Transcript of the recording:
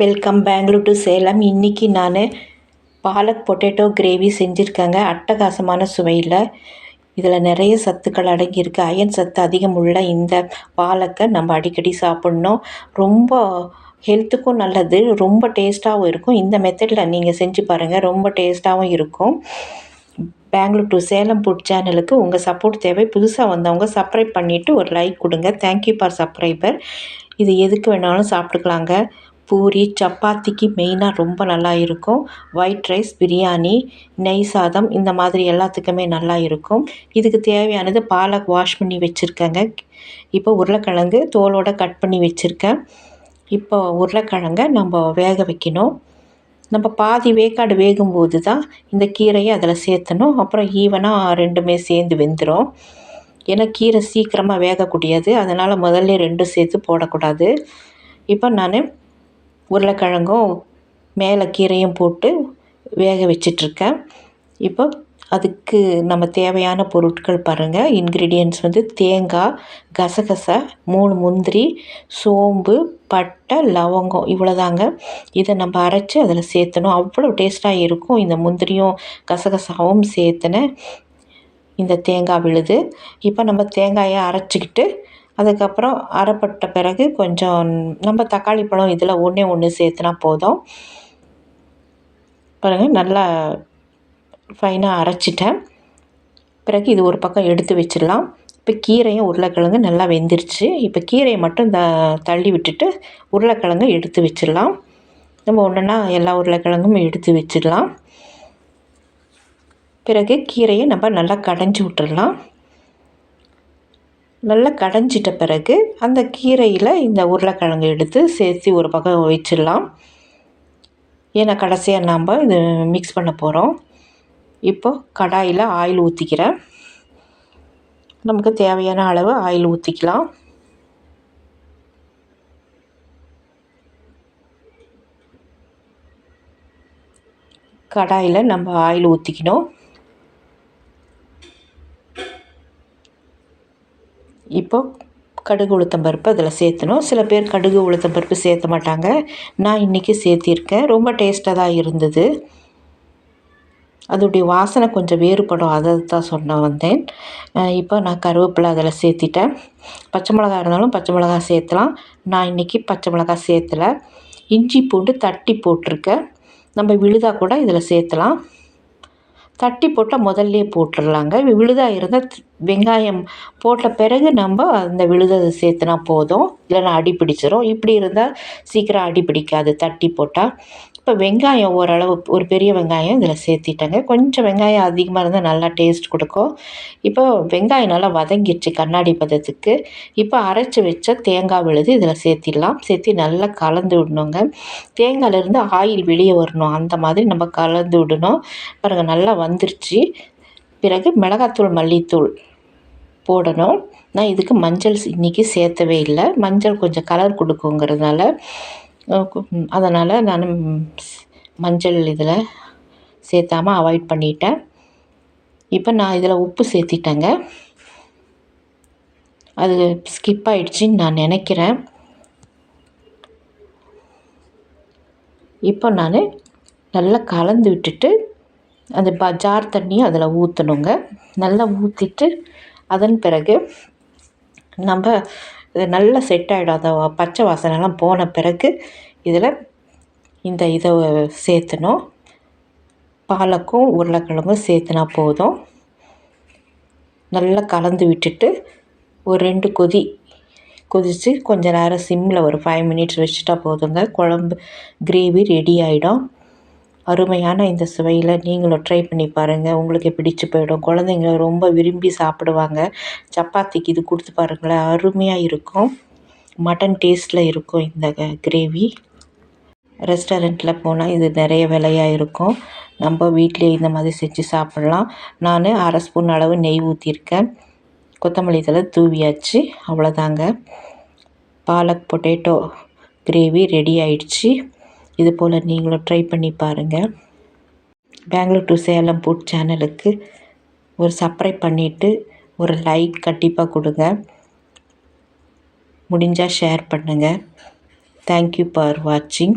Welcome Bangalore to Salem இன்றைக்கி நான் palak potato gravy செஞ்சுருக்கேங்க. அட்டகாசமான சுவையில். இதில் நிறைய சத்துக்கள் அடங்கியிருக்கு. அயன் சத்து அதிகம் உள்ள இந்த பாலக்கை நம்ம அடிக்கடி சாப்பிட்ணும். ரொம்ப ஹெல்த்துக்கும் நல்லது. ரொம்ப டேஸ்ட்டாகவும் இருக்கும். இந்த மெத்தடில் நீங்கள் செஞ்சு பாருங்கள் ரொம்ப டேஸ்ட்டாகவும் இருக்கும். பெங்களூர் டு சேலம் ஃபுட் சேனலுக்கு உங்கள் சப்போர்ட் தேவை. புதுசாக வந்தவங்க சப்ஸ்கிரைப் பண்ணிவிட்டு ஒரு லைக் கொடுங்க. தேங்க்யூ ஃபார் சப்ஸ்கிரைபர் இது எதுக்கு வேணாலும் சாப்பிட்டுக்கலாங்க. பூரி சப்பாத்திக்கு மெயினாக ரொம்ப நல்லா இருக்கும். ஒயிட் ரைஸ் பிரியாணி நெய் சாதம் இந்த மாதிரி எல்லாத்துக்குமே நல்லா இருக்கும். இதுக்கு தேவையானது பாலக் வாஷ் பண்ணி வச்சுருக்கேங்க. இப்போ உருளைக்கிழங்கு தோலோடு கட் பண்ணி வச்சுருக்கேன். இப்போ உருளைக்கிழங்க நம்ம வேக வைக்கணும். நம்ம பாதி வேக்காடு வேகும்போது தான் இந்த கீரையை அதில் சேர்த்தணும். அப்புறம் ஈவனாக ரெண்டுமே சேர்ந்து வெந்துடும் ஏன்னா கீரை சீக்கிரமாக வேகக்கூடியது. அதனால் முதல்ல ரெண்டும் சேர்த்து போடக்கூடாது. இப்போ நான் உருளைக்கிழங்கும் மேலே கீரையும் போட்டு வேக வச்சிட்ருக்கேன். இப்போ அதுக்கு நம்ம தேவையான பொருட்கள் பாருங்கள் இன்க்ரீடியன்ஸ் வந்து தேங்காய் கசகசை மூணு முந்திரி சோம்பு பட்டை லவங்கம் இவ்வளோதாங்க. இதை நம்ம அரைச்சி அதில் சேர்த்தணும். அவ்வளோ டேஸ்ட்டாக இருக்கும். இந்த முந்திரியும் கசகசாவும் சேர்த்துன இந்த தேங்காய் விழுது. இப்போ நம்ம தேங்காயை அரைச்சிக்கிட்டு அதுக்கப்புறம் அரைப்பட்ட பிறகு கொஞ்சம் நம்ம தக்காளி பழம் இதில் ஒன்றே ஒன்று சேர்த்துனா போதும். பாருங்கள் நல்லா ஃபைனாக அரைச்சிட்டேன். பிறகு இது ஒரு பக்கம் எடுத்து வச்சிடலாம். இப்போ கீரையும் உருளைக்கிழங்கு நல்லா வெந்துருச்சு. இப்போ கீரையை மட்டும் த தள்ளி விட்டுட்டு உருளைக்கிழங்கு எடுத்து வச்சிடலாம். நம்ம ஒன்றுனா எல்லா உருளைக்கிழங்கும் எடுத்து வச்சிடலாம். பிறகு கீரையை நம்ம நல்லா கடைஞ்சி விட்டுடலாம். நல்லா கடைஞ்சிட்ட பிறகு அந்த கீரையில் இந்த உருளைக்கிழங்கு எடுத்து சேர்த்து ஒரு பக்கம் வச்சிடலாம். ஏன்னா கடைசியாக நாம் இது மிக்ஸ் பண்ண போகிறோம் இப்போ கடாயில் ஆயில் ஊற்றிக்கிறேன் நமக்கு தேவையான அளவு ஆயில் ஊற்றிக்கலாம் கடாயில் நம்ம ஆயில் ஊற்றிக்கணும் இப்போது கடுகு உளுத்தம் பருப்பு அதில் சேர்த்தணும். சில பேர் கடுகு உளுத்தம் பருப்பு சேர்த்த மாட்டாங்க. நான் இன்றைக்கி சேர்த்திருக்கேன். ரொம்ப டேஸ்ட்டாக தான் இருந்தது. அதோடைய வாசனை கொஞ்சம் வேறுபடும். அதை தான் சொன்ன வந்தேன். இப்போ நான் கருவேப்பிலை அதில் சேர்த்திட்டேன். பச்சை மிளகா இருந்தாலும் பச்சை மிளகா சேர்த்தலாம் நான் இன்றைக்கி பச்சை மிளகா சேர்த்தலை. இஞ்சி பூண்டு தட்டி போட்டிருக்கேன். நம்ம விழுதா கூட இதில் சேர்த்தலாம். தட்டி போட்டால் முதல்லே போட்டுடலாங்க. விழுதாக இருந்தால் வெங்காயம் போட்ட பிறகு நம்ம அந்த விழுதை சேர்த்துனா போதும். இல்லைன்னா அடி பிடிச்சிரும். இப்படி இருந்தால் சீக்கிரம் அடி பிடிக்காது. தட்டி போட்டால் இப்போ வெங்காயம் ஓரளவு ஒரு பெரிய வெங்காயம் இதில் சேர்த்திட்டேங்க. கொஞ்சம் வெங்காயம் அதிகமாக இருந்தால் நல்லா டேஸ்ட் கொடுக்கும். இப்போ வெங்காயம் நல்லா வதங்கிடுச்சு கண்ணாடி பதத்துக்கு. இப்போ அரைச்சி வச்ச தேங்காய் விழுது இதில் சேர்த்திடலாம். சேர்த்து நல்லா கலந்து விடணுங்க. தேங்காயிலேருந்து ஆயில் வெளியே வரணும். அந்த மாதிரி நம்ம கலந்து விடணும். பாருங்கள் நல்லா வந்துருச்சு. பிறகு மிளகாத்தூள் மல்லித்தூள் போடணும். நான் இதுக்கு மஞ்சள் இன்றைக்கி சேர்த்தவே இல்லை. மஞ்சள் கொஞ்சம் கலர் கொடுக்குங்கிறதுனால அதனால் நான் மஞ்சள் இதில் சேர்த்தாம அவாய்ட் பண்ணிட்டேன். இப்போ நான் இதில் உப்பு சேர்த்திட்டேங்க. அது ஸ்கிப் ஆகிடுச்சின்னு நான் நினைக்கிறேன். இப்போ நான் நல்லா கலந்து விட்டுட்டு அந்த ப ஜார் தண்ணியை அதில் ஊற்றணுங்க நல்லா ஊற்றிட்டு அதன் பிறகு நம்ம இது நல்லா செட் ஆகிடும் அந்த பச்சை வாசனைலாம் போன பிறகு இதில் இந்த இதை சேர்த்துணும். பாலக்கும் உருளைக்கிழங்கும் சேர்த்துனா போதும். நல்லா கலந்து விட்டுட்டு ஒரு ரெண்டு கொதி கொதித்து கொஞ்ச நேரம் சிம்மில் ஒரு ஃபைவ் மினிட்ஸ் வச்சுட்டா போதுங்க. குழம்பு கிரேவி ரெடி ஆகிடும் அருமையான இந்த சுவையில் நீங்களும் ட்ரை பண்ணி பாருங்கள் உங்களுக்கு பிடிச்சு போயிடும். குழந்தைங்க ரொம்ப விரும்பி சாப்பிடுவாங்க. சப்பாத்திக்கு இது கொடுத்து பாருங்களேன். அருமையாக இருக்கும். மட்டன் டேஸ்ட்டில் இருக்கும் இந்த கிரேவி ரெஸ்டாரண்ட்டில் போனால் இது நிறைய விலையாக இருக்கும். நம்ம வீட்டிலே இந்த மாதிரி செஞ்சு சாப்பிட்லாம். நான் அரை ஸ்பூன் அளவு நெய் ஊற்றிருக்கேன் கொத்தமல்லி தலை தூவியாச்சு. அவ்வளோதாங்க பாலக் பொட்டேட்டோ கிரேவி ரெடி ஆயிடுச்சு. இது போல் நீங்களும் ட்ரை பண்ணி பாருங்கள் பெங்களூர் டு சேலம் ஃபுட் சேனலுக்கு ஒரு சப்ஸ்கிரைப் பண்ணிவிட்டு ஒரு லைக் கண்டிப்பாக கொடுங்க. முடிஞ்சால் ஷேர் பண்ணுங்கள் தேங்க்யூ ஃபார் வாட்சிங்